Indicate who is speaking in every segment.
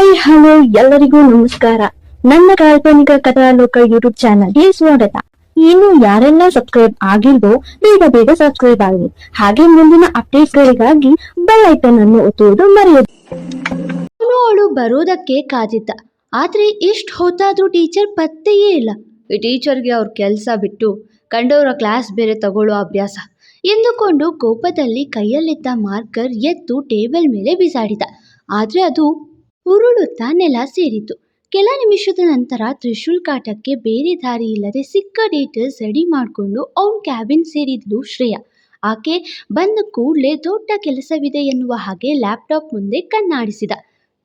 Speaker 1: Hi, hello, ಎಲ್ಲರಿಗೂ ನಮಸ್ಕಾರ. ನನ್ನ ಕಾಲ್ಪನಿಕ ಕಥಾಲೋಕ ಯೂಟ್ಯೂಬ್ ಚಾನಲ್ಗೆ ಸ್ವಾಗತ. ಇನ್ನು ಯಾರೆಲ್ಲ ಸಬ್ಸ್ಕ್ರೈಬ್ ಆಗಿಲ್ವೋ, ಬೇಗ ಬೇಗ ಸಬ್ಸ್ಕ್ರೈಬ್ ಆಗಿ ಹಾಗೆ ಮುಂದಿನ ಅಪ್ಡೇಟ್ಗಳಿಗಾಗಿ ಬೆಲ್ ಐಕನ್ ಅನ್ನು ಒತ್ತುವುದು ಮರೆಯದು.
Speaker 2: ಅವಳು ಬರೋದಕ್ಕೆ ಕಾದಿದ್ದ. ಆದ್ರೆ ಇಷ್ಟು ಹೊತ್ತಾದ್ರೂ ಟೀಚರ್ ಪತ್ತೆಯೇ ಇಲ್ಲ. ಈ ಟೀಚರ್ಗೆ ಅವ್ರ ಕೆಲಸ ಬಿಟ್ಟು ಕಂಡವರ ಕ್ಲಾಸ್ ಬೇರೆ ತಗೊಳ್ಳೋ ಅಭ್ಯಾಸ. ಎಂದುಕೊಂಡು ಕೋಪದಲ್ಲಿ ಕೈಯಲ್ಲಿದ್ದ ಮಾರ್ಕರ್ ಎತ್ತು ಟೇಬಲ್ ಮೇಲೆ ಬಿಸಾಡಿದ. ಆದರೆ ಅದು ಉರುಳುತ್ತಾ ನೆಲ ಸೇರಿತು. ಕೆಲ ನಿಮಿಷದ ನಂತರ ತ್ರಿಶೂಲ್ ಕಾಟಕ್ಕೆ ಬೇರೆ ದಾರಿ ಇಲ್ಲದೆ ಸಿಕ್ಕ ಡೀಟೇಲ್ಸ್ ರೆಡಿ ಮಾಡಿಕೊಂಡು ಅವನ ಕ್ಯಾಬಿನ್ ಸೇರಿದ್ಲು ಶ್ರೇಯಾ. ಆಕೆ ಬಂದ ಕೂಡಲೇ ದೊಡ್ಡ ಕೆಲಸವಿದೆ ಎನ್ನುವ ಹಾಗೆ ಲ್ಯಾಪ್ಟಾಪ್ ಮುಂದೆ ಕಣ್ಣಾಡಿಸಿದ.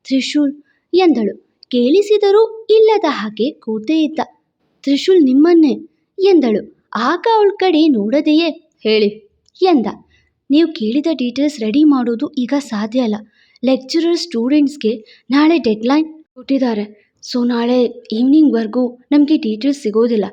Speaker 2: ತ್ರಿಶೂಲ್ ಎಂದಳು. ಕೇಳಿಸಿದರೂ ಇಲ್ಲದ ಹಾಗೆ ಕೂತೇ ಇದ್ದ. ತ್ರಿಶೂಲ್ ನಿಮ್ಮನ್ನೇ ಎಂದಳು. ಆಗ ಅವಳ ಕಡೆ ನೋಡದೆಯೇ? ಹೇಳಿ ಎಂದ. ನೀವು ಕೇಳಿದ ಡೀಟೇಲ್ಸ್ ರೆಡಿ ಮಾಡೋದು ಈಗ ಸಾಧ್ಯ ಅಲ್ಲ. ಲೆಕ್ಚರರ್ ಸ್ಟೂಡೆಂಟ್ಸ್ಗೆ ನಾಳೆ ಡೆಡ್ಲೈನ್ ಕೊಟ್ಟಿದ್ದಾರೆ. ಸೊ ನಾಳೆ ಈವ್ನಿಂಗ್ವರೆಗೂ ನಮಗೆ ಡೀಟೇಲ್ಸ್ ಸಿಗೋದಿಲ್ಲ.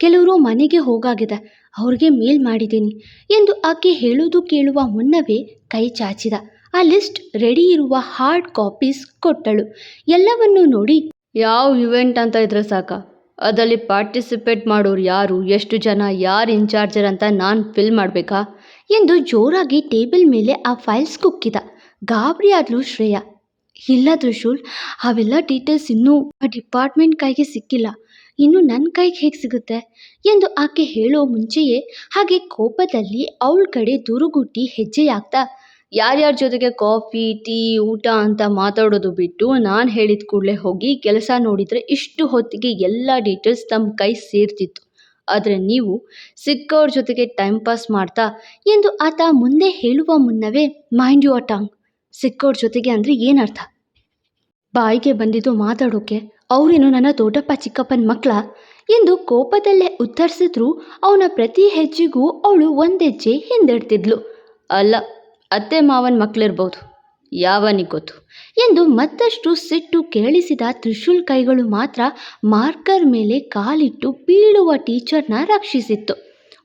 Speaker 2: ಕೆಲವರು ಮನೆಗೆ ಹೋಗಾಗಿದೆ. ಅವ್ರಿಗೆ ಮೇಲ್ ಮಾಡಿದ್ದೀನಿ ಎಂದು ಆಕೆ ಹೇಳೋದು ಕೇಳುವ ಮುನ್ನವೇ ಕೈ ಚಾಚಿದ. ಆ ಲಿಸ್ಟ್ ರೆಡಿ ಇರುವ ಹಾರ್ಡ್ ಕಾಪೀಸ್ ಕೊಟ್ಟಳು. ಎಲ್ಲವನ್ನೂ ನೋಡಿ, ಯಾವ ಇವೆಂಟ್ ಅಂತ ಇದ್ರೆ ಸಾಕ. ಅದರಲ್ಲಿ ಪಾರ್ಟಿಸಿಪೇಟ್ ಮಾಡೋರು ಯಾರು? ಎಷ್ಟು ಜನ? ಯಾರು ಇನ್ಚಾರ್ಜರ್ ಅಂತ ನಾನು ಫಿಲ್ ಮಾಡಬೇಕಾ? ಎಂದು ಜೋರಾಗಿ ಟೇಬಲ್ ಮೇಲೆ ಆ ಫೈಲ್ಸ್ ಕುಕ್ಕಿದ. ಗಾಬರಿ ಆದ್ಲು ಶ್ರೇಯ. ಇಲ್ಲ ತ್ರಿಶೂಲ್, ಅವೆಲ್ಲ ಡೀಟೇಲ್ಸ್ ಇನ್ನೂ ಆ ಡಿಪಾರ್ಟ್ಮೆಂಟ್ ಕೈಗೆ ಸಿಕ್ಕಿಲ್ಲ. ಇನ್ನು ನನ್ನ ಕೈಗೆ ಹೇಗೆ ಸಿಗುತ್ತೆ? ಎಂದು ಆಕೆ ಹೇಳೋ ಮುಂಚೆಯೇ ಹಾಗೆ ಕೋಪದಲ್ಲಿ ಅವಳ ಕಡೆ ದುರುಗುಟ್ಟಿ ಹೆಜ್ಜೆಯಾಗ್ತಾ, ಯಾರ್ಯಾರ ಜೊತೆಗೆ ಕಾಫಿ, ಟೀ, ಊಟ ಅಂತ ಮಾತಾಡೋದು ಬಿಟ್ಟು ನಾನು ಹೇಳಿದ ಕೂಡಲೇ ಹೋಗಿ ಕೆಲಸ ನೋಡಿದರೆ ಇಷ್ಟು ಹೊತ್ತಿಗೆ ಎಲ್ಲ ಡೀಟೇಲ್ಸ್ ತಮ್ಮ ಕೈ ಸೇರ್ತಿತ್ತು. ಆದರೆ ನೀವು ಸಿಕ್ಕವ್ರ ಜೊತೆಗೆ ಟೈಮ್ ಪಾಸ್ ಮಾಡ್ತಾ? ಎಂದು ಆತ ಮುಂದೆ ಹೇಳುವ ಮುನ್ನವೇ ಮೈಂಡ್ ಯು ಟಾಂಗ್ ಸಿಕ್ಕವ್ರ ಜೊತೆಗೆ ಅಂದರೆ ಏನರ್ಥ ಬಾಯಿಗೆ ಬಂದಿದ್ದು ಮಾತಾಡೋಕೆ ಅವರೇನು ನನ್ನ ದೊಡ್ಡಪ್ಪ, ಚಿಕ್ಕಪ್ಪನ ಮಕ್ಕಳ ಎಂದು ಕೋಪದಲ್ಲೇ ಉತ್ತರಿಸಿದ್ರು. ಅವನ ಪ್ರತಿ ಹೆಜ್ಜೆಗೂ ಅವಳು ಒಂದೆಜ್ಜೆ ಹಿಂದೆಡ್ತಿದ್ಲು. ಅಲ್ಲ, ಅತ್ತೆ ಮಾವನ ಮಕ್ಕಳಿರ್ಬೋದು ಯಾವನಿಗೆ ಗೊತ್ತು? ಎಂದು ಮತ್ತಷ್ಟು ಸಿಟ್ಟು ಕೇಳಿಸಿದ ತ್ರಿಶೂಲ್ ಕೈಗಳು ಮಾತ್ರ ಮಾರ್ಕರ್ ಮೇಲೆ ಕಾಲಿಟ್ಟು ಬೀಳುವ ಟೀಚರ್ನ ರಕ್ಷಿಸಿತ್ತು.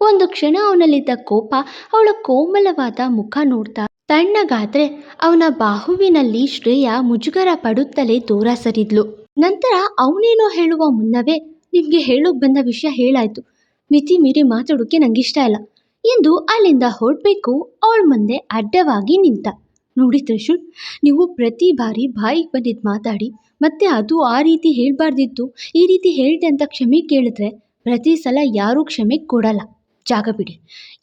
Speaker 2: ಒಂದು ಕ್ಷಣ ಅವನಲ್ಲಿದ್ದ ಕೋಪ ಅವಳ ಕೋಮಲವಾದ ಮುಖ ನೋಡ್ತಾ ತಣ್ಣಗಾದ್ರೆ ಅವನ ಬಾಹುವಿನಲ್ಲಿ ಶ್ರೇಯ ಮುಜುಗರ ಪಡುತ್ತಲೇ ದೂರ ಸರಿದ್ಲು. ನಂತರ ಅವನೇನೋ ಹೇಳುವ ಮುನ್ನವೇ ನಿಮಗೆ ಹೇಳೋಕ್ ಬಂದ ವಿಷಯ ಹೇಳಾಯ್ತು. ಮಿತಿ ಮೀರಿ ಮಾತಾಡೋಕೆ ನಂಗಿಷ್ಟ ಇಲ್ಲ. ಎಂದು ಅಲ್ಲಿಂದ ಹೊರಡ್ಬೇಕು, ಅವಳ ಮುಂದೆ ಅಡ್ಡವಾಗಿ ನಿಂತ. ನೋಡಿ ತ್ರಿಶೂಲ್, ನೀವು ಪ್ರತಿ ಬಾರಿ ಬಾಯಿಗೆ ಬಂದಿದ್ದು ಮಾತಾಡಿ, ಮತ್ತೆ ಅದು ಆ ರೀತಿ ಹೇಳಬಾರ್ದಿತ್ತು, ಈ ರೀತಿ ಹೇಳಿದೆ ಅಂತ ಕ್ಷಮೆ ಕೇಳಿದ್ರೆ ಪ್ರತಿ ಸಲ ಯಾರೂ ಕ್ಷಮೆ ಕೊಡಲ್ಲ. ಜಾಗ ಬಿಡಿ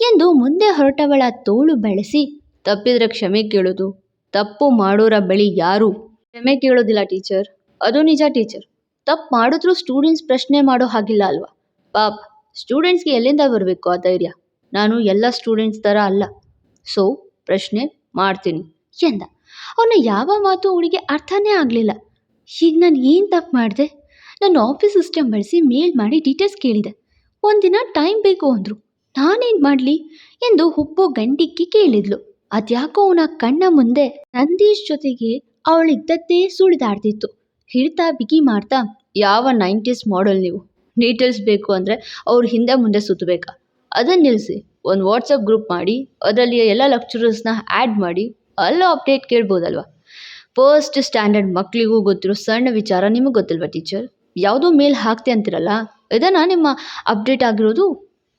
Speaker 2: ಎಂದು ಮುಂದೆ ಹೊರಟವಳ ತೋಳು ಬೆಳೆಸಿ ತಪ್ಪಿದ್ರೆ ಕ್ಷಮೆ ಕೇಳೋದು. ತಪ್ಪು ಮಾಡೋರ ಬಳಿ ಯಾರು? ಕ್ಷಮೆ ಕೇಳೋದಿಲ್ಲ ಟೀಚರ್. ಅದು ನಿಜ ಟೀಚರ್. ತಪ್ಪು ಮಾಡಿದ್ರೂ ಸ್ಟೂಡೆಂಟ್ಸ್ ಪ್ರಶ್ನೆ ಮಾಡೋ ಹಾಗಿಲ್ಲ ಅಲ್ವಾ? ಪಾಪ, ಸ್ಟೂಡೆಂಟ್ಸ್ಗೆ ಎಲ್ಲಿಂದ ಬರಬೇಕು ಆ ಧೈರ್ಯ? ನಾನು ಎಲ್ಲ ಸ್ಟೂಡೆಂಟ್ಸ್ ಥರ ಅಲ್ಲ. ಸೊ, ಪ್ರಶ್ನೆ ಮಾಡ್ತೀನಿ ಎಂದ. ಅವನ ಯಾವ ಮಾತು ಅವಳಿಗೆ ಅರ್ಥನೇ ಆಗಲಿಲ್ಲ. ಈಗ ನಾನು ಏನು ತಪ್ಪು ಮಾಡಿದೆ? ನಾನು ಆಫೀಸ್ ಸಿಸ್ಟಮ್ ಬಳಸಿ ಮೇಲ್ ಮಾಡಿ ಡೀಟೇಲ್ಸ್ ಕೇಳಿದೆ. ಒಂದಿನ ಟೈಮ್ ಬೇಕು ಅಂದರು. ನಾನೇನು ಮಾಡಲಿ? ಎಂದು ಹುಬ್ಬು ಗಂಟಿಕ್ಕಿ ಕೇಳಿದ್ಲು. ಅದ್ಯಾಕೋ ಅವನ ಕಣ್ಣ ಮುಂದೆ ನಂದೀಶ್ ಜೊತೆಗೆ ಅವಳಿದ್ದದ್ದೇ ಸುಳಿದಾಡ್ತಿತ್ತು. ಹಿಡ್ತಾ ಬಿಗಿ ಮಾಡ್ತಾ, ಯಾವ ನೈಂಟೀಸ್ ಮಾಡೆಲ್ ನೀವು? ಡೀಟೇಲ್ಸ್ ಬೇಕು ಅಂದರೆ ಅವ್ರ ಹಿಂದೆ ಮುಂದೆ ಸುತ್ತಬೇಕಾ ಅದನ್ನು ನಿಲ್ಲಿಸಿ ಒಂದು ವಾಟ್ಸಪ್ ಗ್ರೂಪ್ ಮಾಡಿ ಅದರಲ್ಲಿ ಎಲ್ಲ ಲೆಕ್ಚರರ್ಸ್ನ ಆ್ಯಡ್ ಮಾಡಿ, ಅಲ್ಲ ಅಪ್ಡೇಟ್ ಕೇಳ್ಬೋದಲ್ವ? ಫಸ್ಟ್ ಸ್ಟ್ಯಾಂಡರ್ಡ್ ಮಕ್ಕಳಿಗೂ ಗೊತ್ತಿರೋ ಸಣ್ಣ ವಿಚಾರ ನಿಮಗೆ ಗೊತ್ತಿಲ್ವಾ ಟೀಚರ್? ಯಾವುದೋ ಮೇಲ್ ಹಾಕ್ತೆ ಅಂತಿರಲ್ಲ, ಇದನ್ನು ನಿಮ್ಮ ಅಪ್ಡೇಟ್ ಆಗಿರೋದು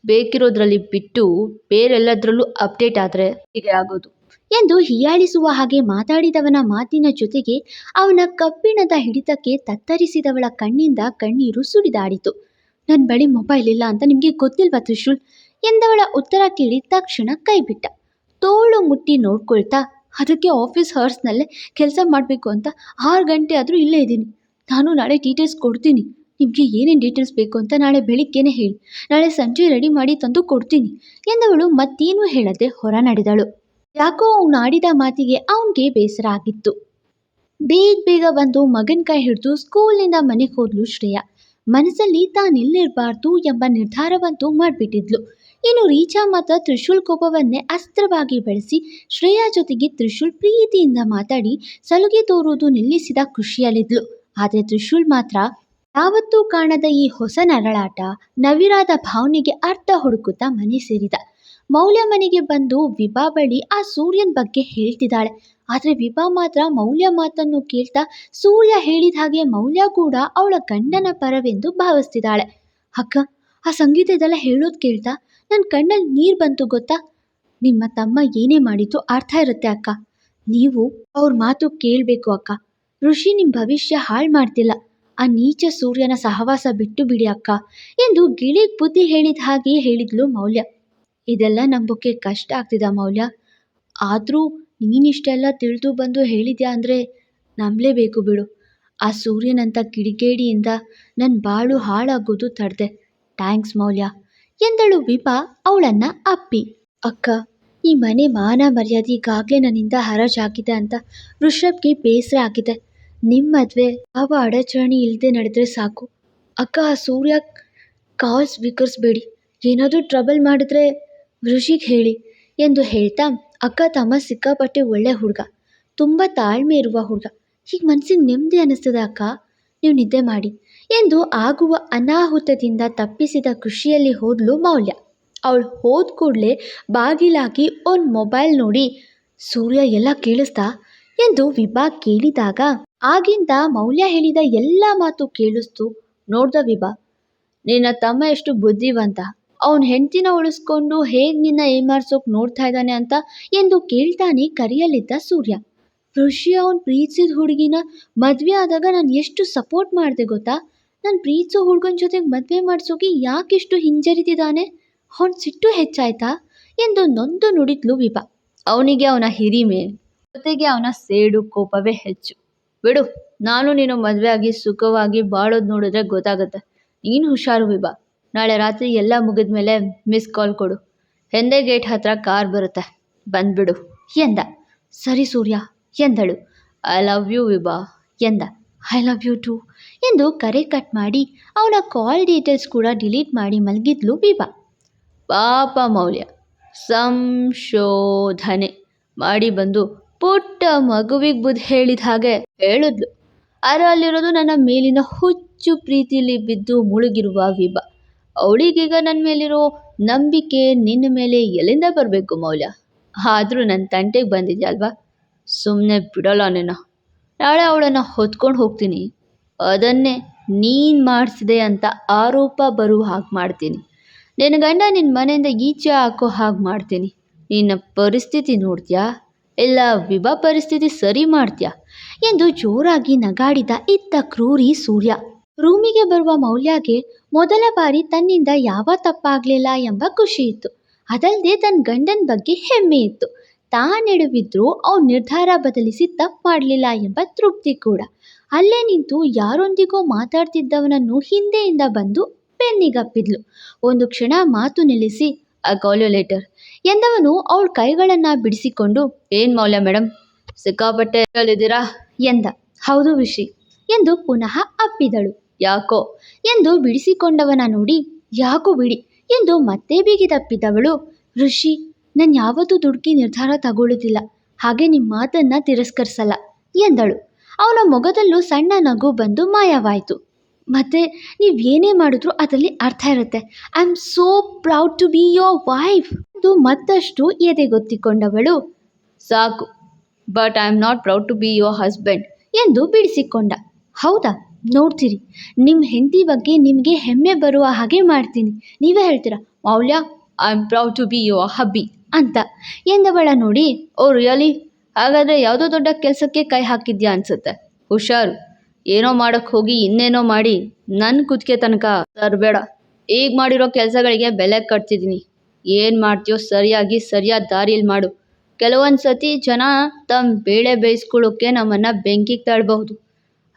Speaker 2: ಬೇಕಿರೋದ್ರಲ್ಲಿ ಬಿಟ್ಟು ಬೇರೆಲ್ಲದರಲ್ಲೂ ಅಪ್ಡೇಟ್ ಆದರೆ ಹೀಗೆ ಆಗೋದು. ಎಂದು ಹೀಯಾಳಿಸುವ ಹಾಗೆ ಮಾತಾಡಿದವನ ಮಾತಿನ ಜೊತೆಗೆ ಅವನ ಕಬ್ಬಿಣದ ಹಿಡಿತಕ್ಕೆ ತತ್ತರಿಸಿದವಳ ಕಣ್ಣಿಂದ ಕಣ್ಣೀರು ಸುರಿದಾಡಿತು. ನನ್ನ ಬಳಿ ಮೊಬೈಲ್ ಇಲ್ಲ ಅಂತ ನಿಮಗೆ ಗೊತ್ತಿಲ್ವಾ ತ್ರಿಶೂಲ್? ಎಂದವಳ ಉತ್ತರ ಕೇಳಿ ತಕ್ಷಣ ಕೈಬಿಟ್ಟ. ತೋಳು ಮುಟ್ಟಿ ನೋಡ್ಕೊಳ್ತಾ, ಅದಕ್ಕೆ ಆಫೀಸ್ ಹರ್ಸ್ನಲ್ಲೇ ಕೆಲಸ ಮಾಡಬೇಕು ಅಂತ ಆರು ಗಂಟೆ ಆದರೂ ಇಲ್ಲೇ ಇದ್ದೀನಿ. ನಾನು ನಾಳೆ ಡೀಟೇಲ್ಸ್ ಕೊಡ್ತೀನಿ. ನಿಮಗೆ ಏನೇನು ಡೀಟೇಲ್ಸ್ ಬೇಕು ಅಂತ ನಾಳೆ ಬೆಳಿಗ್ಗೆನೇ ಹೇಳಿ. ನಾಳೆ ಸಂಜೆ ರೆಡಿ ಮಾಡಿ ತಂದು ಕೊಡ್ತೀನಿ ಎಂದವಳು ಮತ್ತೇನೂ ಹೇಳದೆ ಹೊರ ನಡೆದಳು. ಯಾಕೋ ಅವನು ಆಡಿದ ಮಾತಿಗೆ ಅವನಿಗೆ ಬೇಸರ ಆಗಿತ್ತು. ಬೇಗ ಬೇಗ ಬಂದು ಮಗನ ಕೈ ಹಿಡಿದು ಸ್ಕೂಲ್ನಿಂದ ಮನೆಗೆ ಹೋದ್ಲು ಶ್ರೇಯಾ. ಮನಸ್ಸಲ್ಲಿ ತಾನಿಲ್ಲಿರಬಾರ್ದು ಎಂಬ ನಿರ್ಧಾರವಂತೂ ಮಾಡಿಬಿಟ್ಟಿದ್ಲು. ಇನ್ನು ರೀಚಾ ಮಾತ್ರ ತ್ರಿಶೂಲ್ ಕೋಪವನ್ನೇ ಅಸ್ತ್ರವಾಗಿ ಬಳಸಿ ಶ್ರೇಯಾ ಜೊತೆಗೆ ತ್ರಿಶೂಲ್ ಪ್ರೀತಿಯಿಂದ ಮಾತಾಡಿ ಸಲುಗೆ ತೋರುವುದು ನಿಲ್ಲಿಸಿದ ಖುಷಿಯಲ್ಲಿದ್ಲು. ಆದರೆ ತ್ರಿಶೂಲ್ ಮಾತ್ರ ಯಾವತ್ತೂ ಕಾಣದ ಈ ಹೊಸ ನರಳಾಟ ನವಿರಾದ ಭಾವನೆಗೆ ಅರ್ಥ ಹುಡುಕುತ್ತಾ ಮನೆ ಸೇರಿದ. ಮೌಲ್ಯ ಮನೆಗೆ ಬಂದು ವಿಭಾ ಬಳಿ ಆ ಸೂರ್ಯನ ಬಗ್ಗೆ ಹೇಳ್ತಿದ್ದಾಳೆ. ಆದರೆ ವಿಭಾ ಮಾತ್ರ ಮೌಲ್ಯ ಮಾತನ್ನು ಕೇಳ್ತಾ ಸೂರ್ಯ ಹೇಳಿದ ಹಾಗೆ ಮೌಲ್ಯ ಕೂಡ ಅವಳ ಗಂಡನ ಪರವೆಂದು ಭಾವಿಸ್ತಿದ್ದಾಳೆ. ಅಕ್ಕ, ಆ ಸಂಗೀತದೆಲ್ಲ ಹೇಳೋದು ಕೇಳ್ತಾ? ನನ್ನ ಕಣ್ಣಲ್ಲಿ ನೀರು ಬಂತು ಗೊತ್ತಾ? ನಿಮ್ಮ ತಮ್ಮ ಏನೇ ಮಾಡಿದ್ದು ಅರ್ಥ ಇರುತ್ತೆ ಅಕ್ಕ. ನೀವು ಅವ್ರ ಮಾತು ಕೇಳಬೇಕು ಅಕ್ಕ. ಋಷಿ ನಿಮ್ಮ ಭವಿಷ್ಯ ಹಾಳು ಮಾಡ್ತಿಲ್ಲ. ಆ ನೀಚ ಸೂರ್ಯನ ಸಹವಾಸ ಬಿಟ್ಟು ಬಿಡಿ ಅಕ್ಕ ಎಂದು ಗಿಳಿ ಬುದ್ಧಿ ಹೇಳಿದ ಹಾಗೆ ಹೇಳಿದ್ಲು ಮೌಲ್ಯ. ಇದೆಲ್ಲ ನಂಬೋಕೆ ಕಷ್ಟ ಆಗ್ತಿದ ಮೌಲ್ಯ. ಆದರೂ ನೀನಿಷ್ಟೆಲ್ಲ ತಿಳಿದು ಬಂದು ಹೇಳಿದ್ಯಾ ಅಂದರೆ ನಂಬಲೇಬೇಕು ಬಿಡು. ಆ ಸೂರ್ಯನಂಥ ಕಿಡಿಗೇಡಿಯಿಂದ ನನ್ನ ಬಾಳು ಹಾಳಾಗೋದು ತಡೆದೆ. ಥ್ಯಾಂಕ್ಸ್ ಮೌಲ್ಯ ಎಂದಳು ವಿಭಾ ಅವಳನ್ನು ಅಪ್ಪಿ. ಅಕ್ಕ, ಈ ಮನೆ ಮಾನ ಮರ್ಯಾದೆ ಈಗಾಗಲೇ ನನ್ನಿಂದ ಹರಾಜಾಗಿದೆ ಅಂತ ಋಷಭ್ಗೆ ಬೇಸರ ಆಗಿದೆ. ನಿಮ್ಮ ಮದುವೆ ಯಾವ ಅಡಚಣೆ ಇಲ್ಲದೆ ನಡೆದ್ರೆ ಸಾಕು. ಅಕ್ಕ, ಆ ಸೂರ್ಯ ಕಾಲ್ ಸ್ವೀಕರಿಸ್ಬೇಡಿ ಏನಾದರೂ ಟ್ರಬಲ್ ಮಾಡಿದ್ರೆ ಋಷಿಗೆ ಹೇಳಿ ಎಂದು ಹೇಳ್ತಾ ಅಕ್ಕ ತಮ್ಮ ಸಿಕ್ಕಾಪಟ್ಟೆ ಒಳ್ಳೆ ಹುಡುಗ. ತುಂಬ ತಾಳ್ಮೆ ಇರುವ ಹುಡುಗ. ಹೀಗೆ ಮನಸ್ಸಿಗೆ ನೆಮ್ಮದಿ ಅನ್ನಿಸ್ತದೆ ಅಕ್ಕ? ನೀವು ನಿದ್ದೆ ಮಾಡಿ ಎಂದು ಆಗುವ ಅನಾಹುತದಿಂದ ತಪ್ಪಿಸಿದ ಖುಷಿಯಲ್ಲಿ ಹೋದ್ಲು ಮೌಲ್ಯ. ಅವಳು ಹೋದ ಕೂಡಲೇ ಬಾಗಿಲಾಗಿ ಒಂದು ಮೊಬೈಲ್ ನೋಡಿ, ಸೂರ್ಯ, ಎಲ್ಲ ಕೇಳಿಸ್ತಾ? ಎಂದು ವಿಭಾ ಕೇಳಿದಾಗ ಆಗಿಂದ ಮೌಲ್ಯ ಹೇಳಿದ ಎಲ್ಲ ಮಾತು ಕೇಳಿಸ್ತು. ನೋಡ್ದ ವಿಭಾ, ನಿನ್ನ ತಮ್ಮ ಎಷ್ಟು ಬುದ್ಧಿವಂತ. ಅವನ ಹೆಂಡತಿನ ಉಳಿಸ್ಕೊಂಡು ಹೇಗೆ ನಿನ್ನ ಏಮಾರ್ಸೋಕ್ ನೋಡ್ತಾ ಇದ್ದಾನೆ ಅಂತ ಎಂದು ಕೇಳ್ತಾನೆ ಕರೆಯಲಿದ್ದ ಸೂರ್ಯ. ಋಷಿ ಅವನು ಪ್ರೀತಿಸಿದ ಹುಡುಗಿನ ಮದುವೆ ಆದಾಗ ನಾನು ಎಷ್ಟು ಸಪೋರ್ಟ್ ಮಾಡಿದೆ ಗೊತ್ತಾ? ನಾನು ಪ್ರೀತಿಸೋ ಹುಡುಗನ ಜೊತೆಗೆ ಮದುವೆ ಮಾಡಿಸೋಕೆ ಯಾಕಿಷ್ಟು ಹಿಂಜರಿತಿದ್ದಾನೆ? ಅವನ ಸಿಟ್ಟು ಹೆಚ್ಚಾಯ್ತಾ? ಎಂದು ನೊಂದು ನುಡಿದ್ಲು ವಿಭಾ. ಅವನಿಗೆ ಅವನ ಹಿರಿಮೆ, ಜೊತೆಗೆ ಅವನ ಸೇಡು ಕೋಪವೇ ಹೆಚ್ಚು. ಬಿಡು, ನಾನು ನೀನು ಮದುವೆಯಾಗಿ ಸುಖವಾಗಿ ಬಾಳೋದು ನೋಡಿದ್ರೆ ಗೊತ್ತಾಗುತ್ತೆ. ನೀನು ಹುಷಾರು ವಿಭಾ ನಾಳೆ ರಾತ್ರಿ ಎಲ್ಲ ಮುಗಿದ ಮೇಲೆ ಮಿಸ್ ಕಾಲ್ ಕೊಡು. ಹೆಂದೆ ಗೇಟ್ ಹತ್ರ ಕಾರ್ ಬರುತ್ತೆ. ಬಂದ್ಬಿಡು, ಎಂದ. ಸರಿ ಸೂರ್ಯ, ಎಂದಳು. ಐ ಲವ್ ಯು ವಿಭಾ, ಎಂದ. ಐ ಲವ್ ಯು ಟು ಎಂದು ಕರೆ ಕಟ್ ಮಾಡಿ ಅವನ ಕಾಲ್ ಡೀಟೇಲ್ಸ್ ಕೂಡ ಡಿಲೀಟ್ ಮಾಡಿ ಮಲಗಿದ್ಲು ವಿಭಾ. ಪಾಪ ಮೌಲ್ಯ, ಸಂಶೋಧನೆ. ಮಾಡಿ ಬಂದು ಪುಟ್ಟ ಮಗುವಿಗೆ ಬುದ್ಧಿ ಹೇಳಿದ ಹಾಗೆ ಹೇಳಿದ್ಲು. ಆದರೆ ಅಲ್ಲಿರೋದು ನನ್ನ ಮೇಲಿನ ಹುಚ್ಚು ಪ್ರೀತಿಲಿ ಬಿದ್ದು ಮುಳುಗಿರುವ ವಿಭ. ಅವಳಿಗೀಗ ನನ್ನ ಮೇಲಿರೋ ನಂಬಿಕೆ ನಿನ್ನ ಮೇಲೆ ಎಲ್ಲಿಂದ ಬರಬೇಕು ಮೌಲ್ಯ? ಆದರೂ ನನ್ನ ತಂಟೆಗೆ ಬಂದಿದ್ಯಲ್ವಾ ಸುಮ್ಮನೆ ಬಿಡೋಲ್ಲ ನಿನ್ನ ನಾಳೆ ಅವಳನ್ನು ಹೊತ್ಕೊಂಡು ಹೋಗ್ತೀನಿ. ಅದನ್ನೇ ನೀನು ಮಾಡಿಸಿದೆ ಅಂತ ಆರೋಪ ಬರುವ ಹಾಗೆ ಮಾಡ್ತೀನಿ. ನಿನ್ನ ಗಂಡ ನಿನ್ನ ಮನೆಯಿಂದ ಈಚೆ ಹಾಕೋ ಹಾಗೆ ಮಾಡ್ತೀನಿ. ನಿನ್ನ ಪರಿಸ್ಥಿತಿ ನೋಡ್ತೀಯಾ? ಇಲ್ಲ ವಿಭಾ ಪರಿಸ್ಥಿತಿ ಸರಿ ಮಾಡ್ತೀಯಾ? ಎಂದು ಜೋರಾಗಿ ನಗಾಡಿದ ಇತ್ತ ಕ್ರೂರಿ ಸೂರ್ಯ. ರೂಮಿಗೆ ಬರುವ ಮೌಲ್ಯಗೆ ಮೊದಲ ಬಾರಿ ತನ್ನಿಂದ ಯಾವ ತಪ್ಪಾಗಲಿಲ್ಲ ಎಂಬ ಖುಷಿ ಇತ್ತು. ಅದಲ್ಲದೆ ತನ್ನ ಗಂಡನ ಬಗ್ಗೆ ಹೆಮ್ಮೆ ಇತ್ತು. ತಾನೆಡವಿದ್ರೂ ಅವ್ನ ನಿರ್ಧಾರ ಬದಲಿಸಿ ತಪ್ಪು ಮಾಡಲಿಲ್ಲ ಎಂಬ ತೃಪ್ತಿ ಕೂಡ. ಅಲ್ಲೇ ನಿಂತು ಯಾರೊಂದಿಗೋ ಮಾತಾಡ್ತಿದ್ದವನನ್ನು ಹಿಂದೆಯಿಂದ ಬಂದು ಬೆನ್ನಿಗಪ್ಪಿದ್ಲು. ಒಂದು ಕ್ಷಣ ಮಾತು ನಿಲ್ಲಿಸಿ ಕಾಲ್ ಲೇಟರ್ ಎಂದವನು ಅವಳ ಕೈಗಳನ್ನು ಬಿಡಿಸಿಕೊಂಡು, ಏನು ಮೌಲ್ಯ ಮೇಡಮ್ ಸಿಕ್ಕಾಪಟ್ಟೆ ಇದ್ದೀರಾ? ಎಂದ, ಹೌದು ಋಷಿ ಎಂದು ಪುನಃ ಅಪ್ಪಿದಳು. ಯಾಕೋ? ಎಂದು ಬಿಡಿಸಿಕೊಂಡವನ ನೋಡಿ, ಯಾಕೋ ಬಿಡಿ ಎಂದು ಮತ್ತೆ ಬಿಗಿದಪ್ಪಿದವಳು. ಋಷಿ, ನಾನು ಯಾವತ್ತೂ ದುಡುಕಿ ನಿರ್ಧಾರ ತಗೊಳ್ಳೋದಿಲ್ಲ ಹಾಗೆ ನಿಮ್ಮ ಮಾತನ್ನು ತಿರಸ್ಕರಿಸಲ್ಲ ಎಂದಳು. ಅವನ ಮೊಗದಲ್ಲೂ ಸಣ್ಣ ನಗು ಬಂದು ಮಾಯವಾಯಿತು. ಮತ್ತೆ ನೀವು ಏನೇ ಮಾಡಿದ್ರೂ ಅದರಲ್ಲಿ ಅರ್ಥ ಇರುತ್ತೆ. I am so proud to be your wife ಎಂದು ಮತ್ತಷ್ಟು ಎದೆಗೊತ್ತಿಕೊಂಡವಳು. ಸಾಕು but I am not proud to be your husband ಎಂದು ಬಿಡಿಸಿಕೊಂಡ. ಹೌದಾ? ನೋಡ್ತೀರಿ. ನಿಮ್ಮ ಹೆಂಡತಿ ಬಗ್ಗೆ ನಿಮಗೆ ಹೆಮ್ಮೆ ಬರುವ ಹಾಗೆ ಮಾಡ್ತೀನಿ. ನೀವೇ ಹೇಳ್ತೀರಾ, Maulya I am proud to be your hubby ಅಂತ. ಎಂದವಳ ನೋಡಿ, ಓ ರಿಯಲಿ ಹಾಗಾದರೆ ಯಾವುದೋ ದೊಡ್ಡ ಕೆಲಸಕ್ಕೆ ಕೈ ಹಾಕಿದ್ಯಾ ಅನ್ಸುತ್ತೆ. ಹುಷಾರು. ಏನೋ ಮಾಡೋಕ್ಕೆ ಹೋಗಿ ಇನ್ನೇನೋ ಮಾಡಿ. ನನ್ನ ಕುತ್ತಿಗೆ ತನಕ ತರಬೇಡ. ಈಗ ಮಾಡಿರೋ ಕೆಲಸಗಳಿಗೆ ಬೆಲೆ ಕಟ್ತಿದ್ದೀನಿ ಏನು ಮಾಡ್ತೀಯೋ ಸರಿಯಾಗಿ ಸರಿಯಾದ ದಾರಿಯಲ್ಲಿ ಮಾಡು. ಕೆಲವೊಂದು ಸತಿ ಜನ ತಮ್ಮ ಬೇಳೆ ಬೇಯಿಸ್ಕೊಳ್ಳೋಕ್ಕೆ ನಮ್ಮನ್ನು ಬೆಂಕಿಗೆ ತಳ್ಳಬಹುದು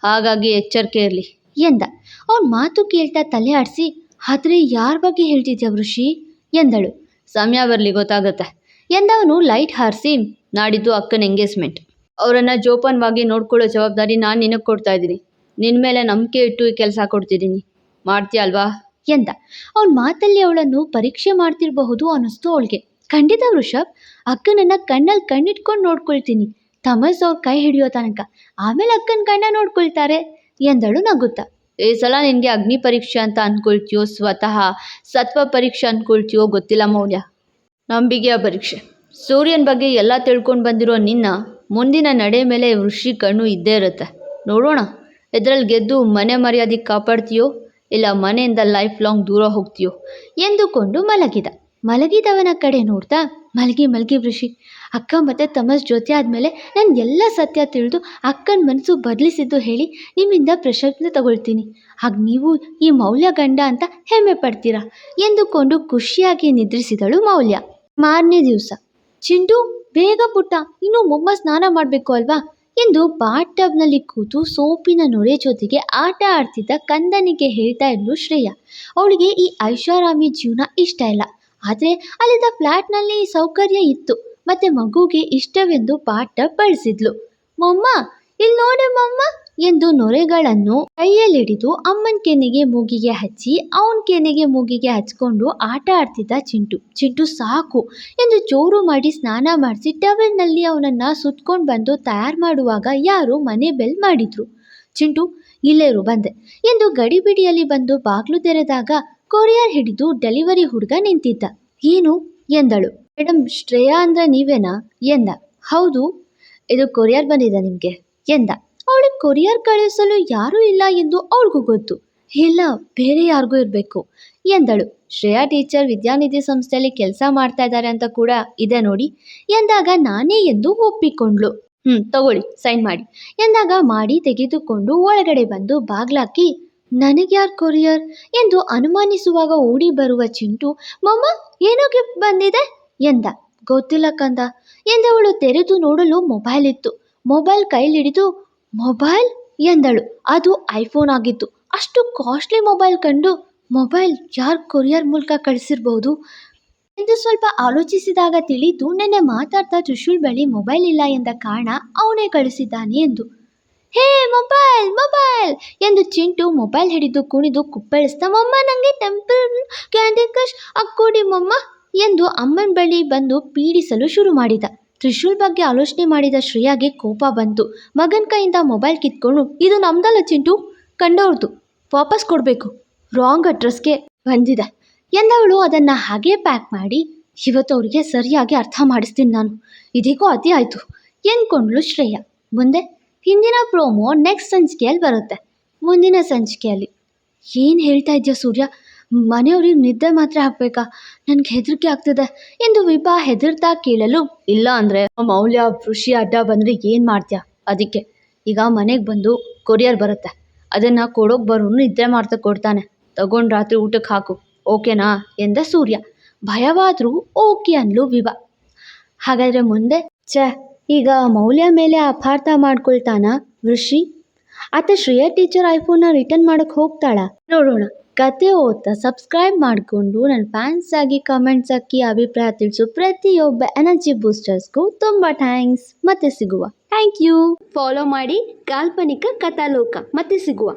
Speaker 2: ಹಾಗಾಗಿ ಎಚ್ಚರಿಕೆ ಇರಲಿ ಎಂದ. ಅವನ ಮಾತು ಕೇಳ್ತಾ ತಲೆ ಆಡಿಸಿ, ಆದರೆ ಯಾರ ಬಗ್ಗೆ ಹೇಳ್ತಿದ್ಯಾ ಋಷಿ ಎಂದಳು. ಸಮಯ ಬರಲಿ ಗೊತ್ತಾಗುತ್ತೆ ಎಂದವನು ಲೈಟ್ ಹಾರಿಸಿ ನಾಡಿದ್ದು ಅಕ್ಕನ ಎಂಗೇಜ್ಮೆಂಟ್. ಅವರನ್ನು ಜೋಪಾನವಾಗಿ ನೋಡ್ಕೊಳ್ಳೋ ಜವಾಬ್ದಾರಿ ನಾನು ನಿನಗೆ ಕೊಡ್ತಾ ಇದ್ದೀನಿ. ನಿನ್ನ ಮೇಲೆ ನಂಬಿಕೆ ಇಟ್ಟು ಈ ಕೆಲಸ ಕೊಡ್ತಿದ್ದೀನಿ. ಮಾಡ್ತೀಯ ಅಲ್ವಾ ಎಂದ. ಅವನ ಮಾತಲ್ಲಿ ಅವಳನ್ನು ಪರೀಕ್ಷೆ ಮಾಡ್ತಿರಬಹುದು ಅನ್ನಿಸ್ತು ಅವಳಿಗೆ. ಖಂಡಿತ ವೃಷಭ್, ಅಕ್ಕನನ್ನ ಕಣ್ಣಲ್ಲಿ ಕಣ್ಣಿಟ್ಕೊಂಡು ನೋಡ್ಕೊಳ್ತೀನಿ. ತಮಸ್ ಅವ್ರ ಕೈ ಹಿಡಿಯೋ ತನಕ. ಆಮೇಲೆ ಅಕ್ಕನ ಕಣ್ಣ ನೋಡ್ಕೊಳ್ತಾರೆ ಎಂದಳು ನಗುತ್ತಾ. ಈ ಸಲ ನಿನಗೆ ಅಗ್ನಿ ಪರೀಕ್ಷೆ ಅಂತ ಅಂದ್ಕೊಳ್ತೀಯೋ ಸ್ವತಃ? ಸತ್ವ ಪರೀಕ್ಷೆ ಅಂದ್ಕೊಳ್ತೀಯೋ ಗೊತ್ತಿಲ್ಲ ಮೌಲ್ಯ ನಂಬಿಕೆಯ ಪರೀಕ್ಷೆ. ಸೂರ್ಯನ ಬಗ್ಗೆ ಎಲ್ಲ ತಿಳ್ಕೊಂಡು ಬಂದಿರೋ ನಿನ್ನ, ಮುಂದಿನ ನಡೆ ಮೇಲೆ ಋಷಿ ಕಣ್ಣು ಇದ್ದೇ ಇರುತ್ತೆ. ನೋಡೋಣ. ಇದರಲ್ಲಿ ಗೆದ್ದು ಮನೆ ಮರ್ಯಾದೆ ಕಾಪಾಡ್ತೀಯೋ ಇಲ್ಲ ಮನೆಯಿಂದ ಲೈಫ್ ಲಾಂಗ್ ದೂರ ಹೋಗ್ತೀಯೋ? ಎಂದುಕೊಂಡು ಮಲಗಿದ. ಮಲಗಿದವನ ಕಡೆ ನೋಡ್ತಾ, ಮಲಗಿ ಮಲಗಿ ಋಷಿ ಅಕ್ಕ ಮತ್ತು ತಮಸ್ ಜೊತೆ ಆದಮೇಲೆ ನಾನು ಎಲ್ಲ ಸತ್ಯ ತಿಳಿದು ಅಕ್ಕನ ಮನಸ್ಸು ಬದಲಿಸಿದ್ದು ಹೇಳಿ ನಿಮ್ಮಿಂದ ಪ್ರಶಸ್ತಿ ತಗೊಳ್ತೀನಿ. ಹಾಗೆ ನೀವು ಈ ಮೌಲ್ಯ ಗಂಡ ಅಂತ ಹೆಮ್ಮೆ ಪಡ್ತೀರಾ? ಎಂದುಕೊಂಡು ಖುಷಿಯಾಗಿ ನಿದ್ರಿಸಿದಳು ಮೌಲ್ಯ. ಮಾರನೇ ದಿವಸ. ಚಿಂಟು, ಬೇಗ ಪುಟ್ಟ, ಇನ್ನೂ ಮೊಮ್ಮ ಸ್ನಾನ ಮಾಡಬೇಕು ಅಲ್ವಾ? ಎಂದು ಬಾತ್ ಟಬ್ನಲ್ಲಿ ಕೂತು ಸೋಪಿನ ನೊರೆ ಜೊತೆಗೆ ಆಟ ಆಡ್ತಿದ್ದ ಕಂದನಿಗೆ ಹೇಳ್ತಾ ಇದ್ಲು ಶ್ರೇಯ. ಅವಳಿಗೆ ಈ ಐಷಾರಾಮಿ ಜೀವನ ಇಷ್ಟ ಇಲ್ಲ. ಆದರೆ ಅಲ್ಲಿದ್ದ ಫ್ಲ್ಯಾಟ್ನಲ್ಲಿ ಸೌಕರ್ಯ ಇತ್ತು. ಮತ್ತೆ ಮಗುಗೆ ಇಷ್ಟವೆಂದು ಪಾಠ ಬಳಸಿದ್ಲು ಮೊಮ್ಮ, ಇಲ್ಲಿ ನೋಡಿ ಮೊಮ್ಮ, ಎಂದು ನೊರೆಗಳನ್ನು ಕೈಯಲ್ಲಿಡಿದು ಅಮ್ಮನ ಕೆನೆಗೆ ಮೂಗಿಗೆ ಹಚ್ಚಿ, ಅವನ ಕೆನೆಗೆ ಮೂಗಿಗೆ ಹಚ್ಕೊಂಡು ಆಟ ಆಡ್ತಿದ್ದ ಚಿಂಟು. ಚಿಂಟು ಸಾಕು, ಎಂದು ಜೋರು ಮಾಡಿ ಸ್ನಾನ ಮಾಡಿಸಿ ಟವೆಲ್ನಲ್ಲಿ ಅವನನ್ನು ಸುತ್ಕೊಂಡು ಬಂದು ತಯಾರು ಮಾಡುವಾಗ ಯಾರು ಮನೆ ಬೆಲ್ ಮಾಡಿದ್ರು. ಚಿಂಟು, ಇಲ್ಲೇರು ಬಂದೆ, ಎಂದು ಗಡಿಬಿಡಿಯಲ್ಲಿ ಬಂದು ಬಾಗ್ಲು ತೆರೆದಾಗ ಕೊರಿಯರ್ ಹಿಡಿದು ಡೆಲಿವರಿ ಹುಡುಗ ನಿಂತಿದ್ದ. ಏನು? ಎಂದಳು. ಮೇಡಮ್ ಶ್ರೇಯಾ ಅಂದ್ರೆ ನೀವೇನಾ? ಎಂದ. ಹೌದು, ಇದು ಕೊರಿಯರ್ ಬಂದಿದೆ ನಿಮಗೆ, ಎಂದ. ಅವಳಿಗೆ ಕೊರಿಯರ್ ಕಳಿಸಲು ಯಾರೂ ಇಲ್ಲ ಎಂದು ಅವಳಿಗೂ ಗೊತ್ತು. ಇಲ್ಲ, ಬೇರೆ ಯಾರಿಗೂ ಇರಬೇಕು, ಎಂದಳು. ಶ್ರೇಯಾ ಟೀಚರ್ ವಿದ್ಯಾನಿಧಿ ಸಂಸ್ಥೆಯಲ್ಲಿ ಕೆಲಸ ಮಾಡ್ತಾ ಇದ್ದಾರೆ ಅಂತ ಕೂಡ ಇದೆ ನೋಡಿ, ಎಂದಾಗ ನಾನೇ ಎಂದು ಒಪ್ಪಿಕೊಂಡ್ಳು. ಹ್ಞೂ ತಗೊಳ್ಳಿ, ಸೈನ್ ಮಾಡಿ, ಎಂದಾಗ ಮಾಡಿ ತೆಗೆದುಕೊಂಡು ಒಳಗಡೆ ಬಂದು ಬಾಗ್ಲಾಕಿ ನನಗ್ಯಾರು ಕೊರಿಯರ್ ಎಂದು ಅನುಮಾನಿಸುವಾಗ ಓಡಿ ಬರುವ ಚಿಂಟು, ಮಮ್ಮ, ಏನೋ ಗಿಫ್ಟ್ ಬಂದಿದೆ? ಎಂದ. ಗೊತ್ತಿಲ್ಲ ಕಂದ, ಎಂದವಳು ತೆರೆದು ನೋಡಲು ಮೊಬೈಲ್ ಇತ್ತು. ಮೊಬೈಲ್ ಕೈಲಿಡಿದು, ಮೊಬೈಲ್? ಎಂದಳು. ಅದು ಐಫೋನ್ ಆಗಿತ್ತು. ಅಷ್ಟು ಕಾಸ್ಟ್ಲಿ ಮೊಬೈಲ್ ಕಂಡು, ಮೊಬೈಲ್ ಯಾರು ಕೊರಿಯರ್ ಮೂಲಕ ಕಳಿಸಿರ್ಬೋದು? ಎಂದು ಸ್ವಲ್ಪ ಆಲೋಚಿಸಿದಾಗ ತಿಳಿದು, ನೆನ್ನೆ ಮಾತಾಡ್ತಾ ತ್ರಿಶೂಲ್ ಬಳಿ ಮೊಬೈಲ್ ಇಲ್ಲ ಎಂದ ಕಾರಣ ಅವನೇ ಕಳಿಸಿದ್ದಾನೆ, ಎಂದು. ಹೇ, ಮೊಬೈಲ್ ಮೊಬೈಲ್ ಎಂದು ಚಿಂಟು ಮೊಬೈಲ್ ಹಿಡಿದು ಕುಣಿದು ಕುಪ್ಪಳಿಸ್ತಾ ಮಮ್ಮ ನನಗೆ ಟೆಂಪಲ್ ಕ್ಯಾಂಡಿ ಕ್ರಶ್ ಅಕ್ಕೋಡಿ ಮಮ್ಮ ಎಂದು ಅಮ್ಮನ ಬಳಿ ಬಂದು ಪೀಡಿಸಲು ಶುರು ಮಾಡಿದ. ತ್ರಿಶೂಲ್ ಬಗ್ಗೆ ಆಲೋಚನೆ ಮಾಡಿದ ಶ್ರೇಯಾಗೆ ಕೋಪ ಬಂತು. ಮಗನ ಕೈಯಿಂದ ಮೊಬೈಲ್ ಕಿತ್ಕೊಂಡು, ಇದು ನಮ್ದಲ್ಲ ಚಿಂಟು ಕಂಡವ್ರದ್ದು ವಾಪಸ್ ಕೊಡಬೇಕು ರಾಂಗ್ ಅಡ್ರೆಸ್ಗೆ ಬಂದಿದೆ ಎಂದವಳು ಅದನ್ನು ಹಾಗೆ ಪ್ಯಾಕ್ ಮಾಡಿ, ಇವತ್ತು ಅವರಿಗೆ ಸರಿಯಾಗಿ ಅರ್ಥ ಮಾಡಿಸ್ತೀನಿ ನಾನು, ಇದೀಗೂ ಅತಿ ಆಯಿತು ಎಂದ್ಕೊಂಡ್ಲು ಶ್ರೇಯ. ಮುಂದೆ ಹಿಂದಿನ ಪ್ರೋಮೋ ನೆಕ್ಸ್ಟ್ ಸಂಚಿಕೆಯಲ್ಲಿ ಬರುತ್ತೆ. ಮುಂದಿನ ಸಂಚಿಕೆಯಲ್ಲಿ. ಏನು ಹೇಳ್ತಾ ಇದೆಯಾ ಸೂರ್ಯ? ಮನೆಯವ್ರಿಗೆ ನಿದ್ದೆ ಮಾತ್ರ ಹಾಕಬೇಕಾ ನನಗೆ ಹೆದರಿಕೆ ಆಗ್ತಿದೆ. ಎಂದು ವಿಭಾ ಹೆದರ್ತಾ ಕೇಳಲು, ಇಲ್ಲ ಅಂದರೆ ಮೌಲ್ಯ ಋಷಿ ಅಡ್ಡ ಬಂದರೆ ಏನು ಮಾಡ್ತೀಯ? ಅದಕ್ಕೆ. ಈಗ ಮನೆಗೆ ಬಂದು ಕೊರಿಯರ್ ಬರುತ್ತೆ. ಅದನ್ನು ಕೊಡೋಕೆ ಬರೋನು ನಿದ್ದೆ ಮಾಡ್ತಾ ಕೊಡ್ತಾನೆ. ತಗೊಂಡು ರಾತ್ರಿ ಊಟಕ್ಕೆ ಹಾಕು. ಓಕೆನಾ? ಎಂದ ಸೂರ್ಯ. ಭಯವಾದರೂ ಓಕೆ ಅನ್ಲು ವಿಭಾ. ಹಾಗಾದರೆ ಮುಂದೆ, ಛೇ ಈಗ ಮೌಲ್ಯ ಮೇಲೆ ಅಪಾರ್ಥ ಮಾಡ್ಕೊಳ್ತಾನ ಋಷಿ ಆತ ಶ್ರೇಯಾ ಟೀಚರ್ ಐಫೋನ್ನ ರಿಟರ್ನ್ ಮಾಡಕ್ಕೆ ಹೋಗ್ತಾಳ. ನೋಡೋಣ. ಕತೆ ಓದ್ತಾ ಸಬ್ಸ್ಕ್ರೈಬ್ ಮಾಡಿಕೊಂಡು ನನ್ನ ಫ್ಯಾನ್ಸ್ ಆಗಿ ಕಮೆಂಟ್ಸ್ ಹಾಕಿ ಅಭಿಪ್ರಾಯ ತಿಳಿಸು ಪ್ರತಿಯೊಬ್ಬ ಎನರ್ಜಿ ಬೂಸ್ಟರ್ಸ್ಗೂ ತುಂಬ ಥ್ಯಾಂಕ್ಸ್ ಮತ್ತೆ ಸಿಗುವ. ಥ್ಯಾಂಕ್ ಯು ಫಾಲೋ ಮಾಡಿ ಕಾಲ್ಪನಿಕ ಕಥಾಲೋಕ. ಮತ್ತೆ ಸಿಗುವ.